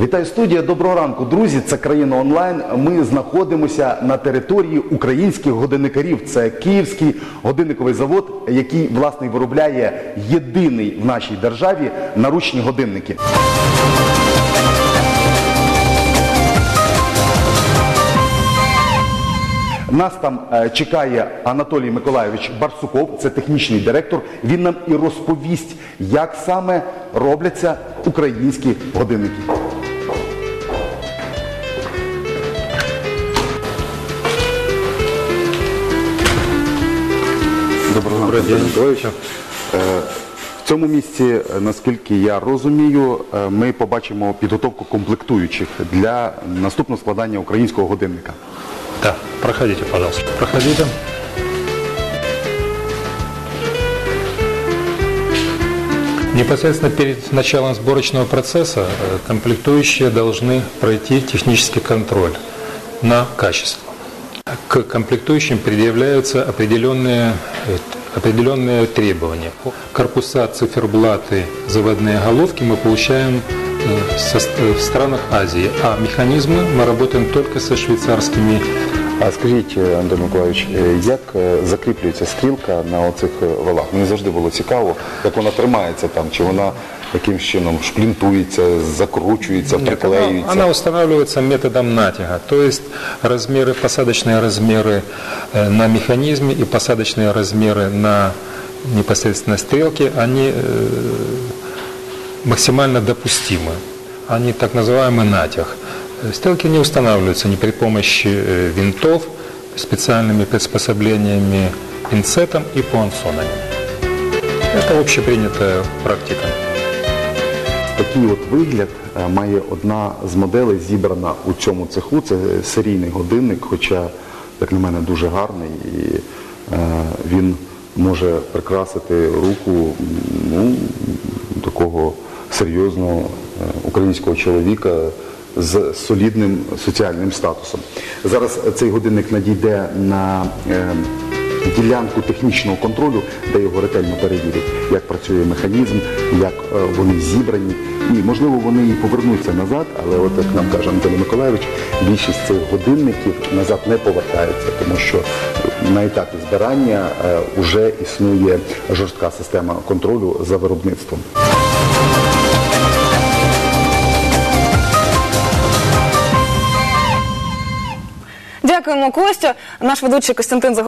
Вітаю студія. Доброго ранку, друзі. Це країна онлайн. Ми знаходимося на території українських годинникарів. Це Київський годинниковий завод, який власне виробляє єдиний в нашій державі наручні годинники. Нас там е, чекає Анатолій Миколайович Барсуков, це технічний директор. Він нам і розповість, як саме робляться українські годинники. Доброго ранку, Анатолій Миколайович. Е, В цьому місці, е, наскільки я розумію, е, ми побачимо підготовку комплектуючих для наступного складання українського годинника. Да, проходите, пожалуйста. Проходите. Непосредственно перед началом сборочного процесса э, комплектующие должны пройти технический контроль на качество. К комплектующим предъявляются определенные, э, определенные требования. Корпуса, циферблаты, заводные головки мы получаем э, со- э, в странах Азии, а механизмы мы работаем только со швейцарскими А скажіть, е, Андрій Миколаївич, е, як е, закріплюється стрілка на оцих е, валах? Мені завжди було цікаво, як вона тримається там, чи вона якимсь чином шплінтується, закручується, Нет, она, приклеюється. она устанавливается методом натяга, то есть размеры, посадочные размеры э, на механизме и посадочные размеры на непосредственно стрелке, они э, максимально допустимы. Они так называемый натяг. Э, Стрелки не устанавливаются ни при помощи э, винтов, специальными приспособлениями, пинцетом и пуансонами. Это общепринятая практика. Такий от вигляд е, має одна з моделей зібрана у цьому цеху. Це серійний годинник, хоча, як на мене, дуже гарний. І е, він може прикрасити руку ну, такого серйозного е, українського чоловіка з солідним соціальним статусом. Зараз цей годинник надійде на ділянку технічного контролю, де його ретельно перевірять, як працює механізм, як е, вони зібрані. І можливо вони і повернуться назад, але от як нам каже Анатолій Миколаївич, більшість цих годинників назад не повертається, тому що на етапі збирання вже існує жорстка система контролю за виробництвом. Дякуємо, Костю. Наш ведучий Костянтин Загородній